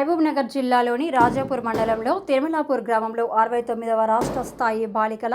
మహబూబ్నగర్ జిల్లాలోని రాజాపూర్ మండలంలో తిరుమలాపూర్ గ్రామంలో అరవై తొమ్మిదవ రాష్ట్ర స్థాయి బాలికల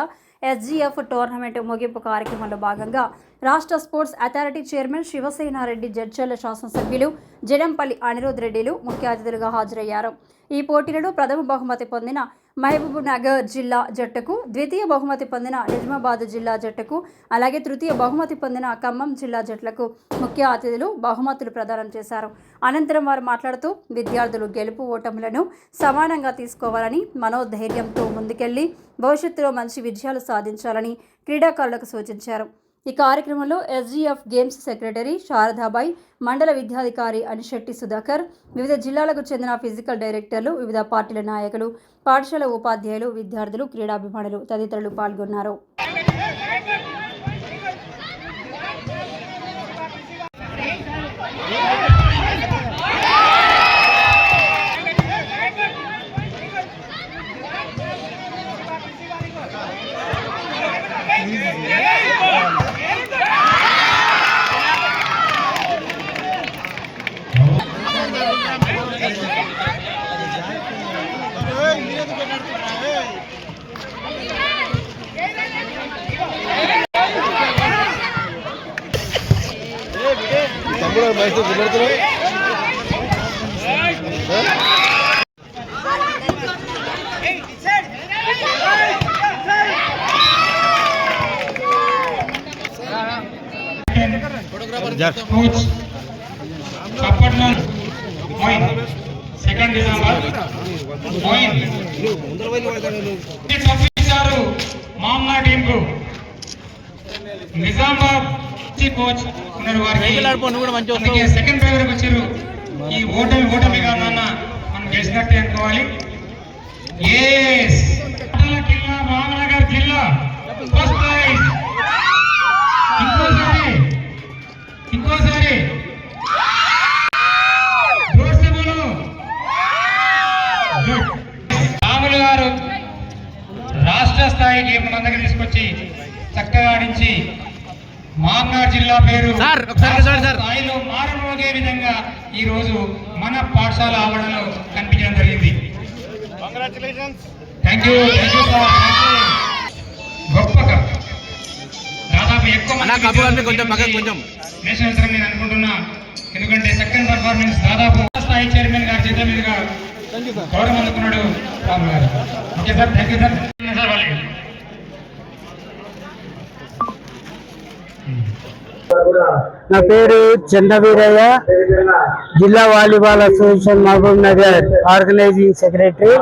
ఎస్జీఎఫ్ టోర్నమెంట్ ముగింపు కార్యక్రమంలో భాగంగా రాష్ట్ర sports authority chairman Shivasena Reddy Jadcherla శాసనసభ్యులు జడంపల్లి అనిరుద్ రెడ్డిలు ముఖ్య అతిథులుగా హాజరయ్యారు. ఈ పోటీలలో ప్రథమ బహుమతి పొందిన మహబూబ్ నగర్ జిల్లా జట్టుకు ద్వితీయ బహుమతి పొందిన నిజామాబాద్ జిల్లా జట్టుకు అలాగే తృతీయ బహుమతి పొందిన ఖమ్మం జిల్లా జట్లకు ముఖ్య అతిథులు బహుమతులు ప్రదానం చేశారు. అనంతరం వారు మాట్లాడుతూ విద్యార్థులు గెలుపు ఓటములను సమానంగా తీసుకోవాలని మనోధైర్యంతో ముందుకెళ్ళి భవిష్యత్తులో మంచి విజయాలు సాధించాలని క్రీడాకారులకు సూచించారు. ఈ కార్యక్రమంలో ఎస్జీఎఫ్ గేమ్స్ సెక్రటరీ శారదాబాయ్ మండల విద్యాధికారి అనిశెట్టి సుధాకర్ వివిధ జిల్లాలకు చెందిన ఫిజికల్ డైరెక్టర్లు వివిధ పార్టీల నాయకులు పాఠశాల ఉపాధ్యాయులు విద్యార్థులు క్రీడాభిమానులు తదితరులు పాల్గొన్నారు. తమ్ముడు మైసూర్ పెడుతున్నావు సెకండ్ డిసెంబర్ నిజామాబాద్ కోచ్ ఉన్నారు వారికి. సెకండ్ డ్రైవర్ వచ్చారు. ఈ ఓటమి ఓటమిగా నాన్న. మనం గెలిచినట్టే అనుకోవాలి. జిల్లా రామనగర్ జిల్లా. మామనాడు జిల్లా పేరు. సార్, ఒకసారి రాష్ట్ర సార్, సార్. స్థాయిలో మారుమోగే విధంగా ఈ రోజు మన పాఠశాల ఆవరణలో కనిపించడం జరిగింది. Thank you thank you sir thank you గొప్పగా. దాదాపు ఎక్కువ. నేషనల్ అవసరం నేను అనుకుంటున్నా. ఎందుకంటే సెకండ్ పర్ఫార్మెన్స్ దాదాపు స్థాయి చైర్మన్ గారి చేతుల మీదుగా గౌరవం అందుకున్నాడు రాము గారు. Okay sir thank you sir sir వాళ్ళకి నా పేరు చంద్రవీరయ్య. జిల్లా volleyball association Mahabub Nagar organizing secretary.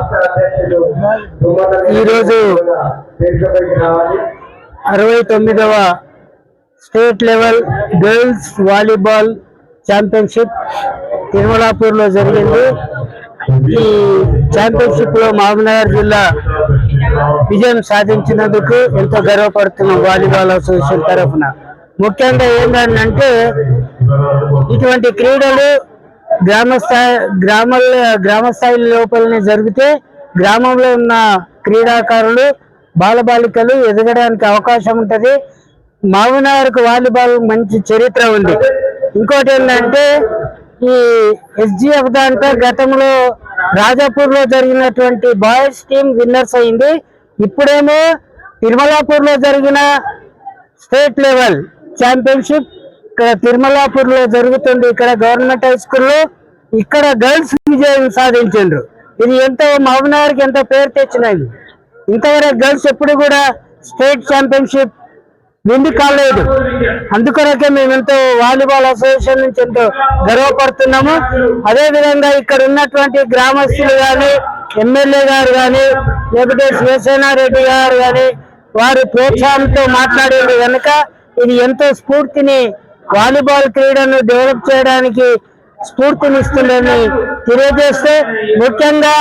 ఈరోజు అరవై తొమ్మిదవ state level girls volleyball championship తిరుమలాపూర్లో జరిగింది. ఈ ఛాంపియన్షిప్లో మహబూబ్నగర్ జిల్లా విజయం సాధించినందుకు ఎంతో గర్వపడుతున్నాం వాలీబాల్ అసోసియేషన్ తరఫున. ముఖ్యంగా ఏంటంటే ఇటువంటి క్రీడలు గ్రామ స్థాయి గ్రామాల గ్రామ స్థాయి లోపలనే జరిగితే గ్రామంలో ఉన్న క్రీడాకారులు బాలబాలికలు ఎదగడానికి అవకాశం ఉంటుంది. మహబూబ్నగర్కు వాలీబాల్ మంచి చరిత్ర ఉంది. ఇంకోటి ఏంటంటే ఈ ఎస్జిఎఫ్ దాంట్లో గతంలో రాజాపూర్లో జరిగినటువంటి బాయ్స్ టీం విన్నర్స్ అయింది. ఇప్పుడేమో తిరుమలాపూర్లో జరిగిన స్టేట్ లెవెల్ ఛాంపియన్షిప్ ఇక్కడ తిరుమలాపూర్లో జరుగుతుంది ఇక్కడ గవర్నమెంట్ హై స్కూల్లో ఇక్కడ గర్ల్స్ విజయం సాధించారు ఇది ఎంతో మహబూబ్నగర్కి ఎంతో పేరు తెచ్చినది. ఇంతవరకు గర్ల్స్ ఎప్పుడు కూడా స్టేట్ ఛాంపియన్షిప్ విండి కాలేదు. అందుకొరకే మేము ఎంతో వాలీబాల్ అసోసియేషన్ నుంచి ఎంతో గర్వపడుతున్నాము. అదే విధంగా ఇక్కడ ఉన్నటువంటి గ్రామస్తులు కానీ ఎమ్మెల్యే గారు కానీ లేకపోతే శివసేనారెడ్డి గారు కానీ వారి ప్రోత్సాహంతో మాట్లాడేది కనుక ఇది ఎంతో స్ఫూర్తిని వాలీబాల్ క్రీడను డెవలప్ చేయడానికి స్ఫూర్తినిస్తుందని తెలియజేస్తే ముఖ్యంగా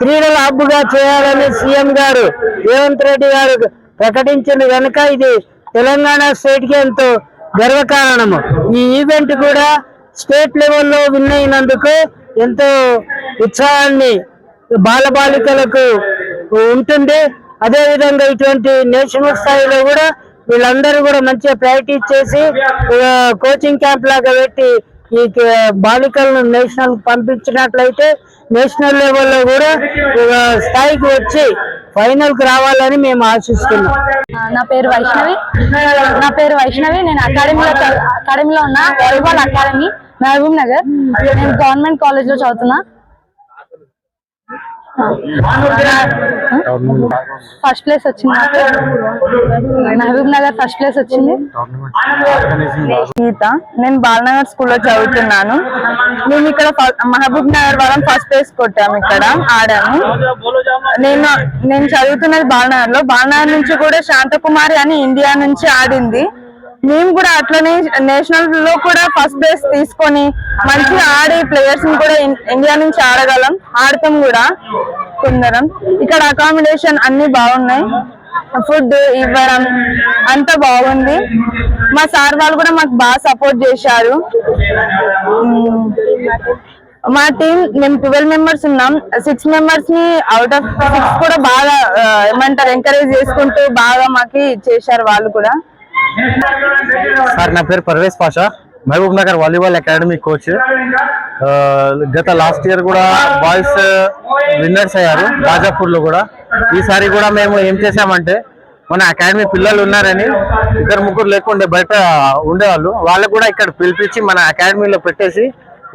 క్రీడల హబ్బుగా చేయాలని సీఎం గారు రేవంత్ రెడ్డి గారు ప్రకటించిన కనుక ఇది తెలంగాణ స్టేట్కి ఎంతో గర్వకారణము. ఈ ఈవెంట్ కూడా స్టేట్ లెవెల్లో విన్ అయినందుకు ఎంతో ఉత్సాహాన్ని బాలబాలికలకు ఉంటుంది. అదేవిధంగా ఇటువంటి నేషనల్ స్థాయిలో కూడా వీళ్ళందరూ కూడా మంచిగా ప్రాక్టీస్ చేసి కోచింగ్ క్యాంప్ లాగా పెట్టి ఈ బాలికలను నేషనల్ పంపించినట్లయితే నేషనల్ లెవెల్లో కూడా స్థాయికి వచ్చి ఫైనల్కి రావాలని మేము ఆశిస్తున్నాం. నా పేరు వైష్ణవి. నా పేరు వైష్ణవి. నేను అకాడమీలో అకాడమీలో ఉన్న వాలీబాల్ అకాడమీ మహబూబ్ నగర్ నేను గవర్నమెంట్ కాలేజ్లో చదువుతున్నా. ఫస్ట్ ప్లేస్ వచ్చింది మహబూబ్ నగర్ ఫస్ట్ ప్లేస్ వచ్చింది. గీత నేను బాలనగర్ స్కూల్లో చదువుతున్నాను. మేము ఇక్కడ మహబూబ్ నగర్ వాళ్ళం ఫస్ట్ ప్లేస్ కొట్టాము ఇక్కడ ఆడాము. నేను నేను చదువుతున్నది బాలనగర్లో బాలనగర్ నుంచి కూడా శాంతకుమారి అని ఇండియా నుంచి ఆడింది. మేము కూడా అట్లనే నేషనల్లో కూడా ఫస్ట్ ప్లేస్ తీసుకొని మంచిగా ఆడి ప్లేయర్స్ని కూడా ఇండియా నుంచి ఆడగలం. ఆడతాం కూడా కొందరం. ఇక్కడ అకామిడేషన్ అన్ని బాగున్నాయి. ఫుడ్ ఇవ్వడం అంతా బాగుంది. మా సార్ వాళ్ళు కూడా మాకు బాగా సపోర్ట్ చేశారు. మా టీం మేము ట్వెల్వ్ మెంబర్స్ ఉన్నాం. సిక్స్ మెంబర్స్ని అవుట్ ఆఫ్ సిక్స్ కూడా బాగా ఏమంటారు ఎంకరేజ్ చేసుకుంటూ బాగా మాకి చేశారు వాళ్ళు కూడా. సార్ నా పేరు Parvez Pasha. Mahabub Nagar volleyball academy coach గత లాస్ట్ ఇయర్ కూడా బాయ్స్ విన్నర్స్ uh, అయ్యారు రాజాపూర్లో కూడా. ఈసారి కూడా మేము ఏం చేసామంటే మన అకాడమీ పిల్లలు ఉన్నారని ఇద్దరు ముగ్గురు లేకుండే బయట ఉండేవాళ్ళు. వాళ్ళకు కూడా ఇక్కడ పిలిపించి మన అకాడమీలో పెట్టేసి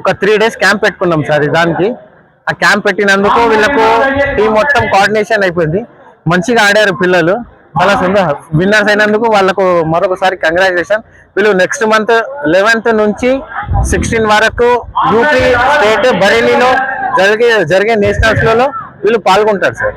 ఒక త్రీ డేస్ క్యాంప్ పెట్టుకున్నాం సార్ దానికి ఆ క్యాంప్ పెట్టినందుకు వీళ్ళకు టీం మొత్తం కోఆర్డినేషన్ అయిపోయింది. మంచిగా ఆడారు పిల్లలు. చాలా సంతోషం విన్నర్స్ అయినందుకు వాళ్ళకు మరొకసారి కంగ్రాచులేషన్ వీళ్ళు నెక్స్ట్ మంత్ లెవెన్త్ నుంచి సిక్స్టీన్ వరకు యూపీ స్టేట్ బరేలీలో జరిగే జరిగే నేషనల్స్లలో వీళ్ళు పాల్గొంటారు సార్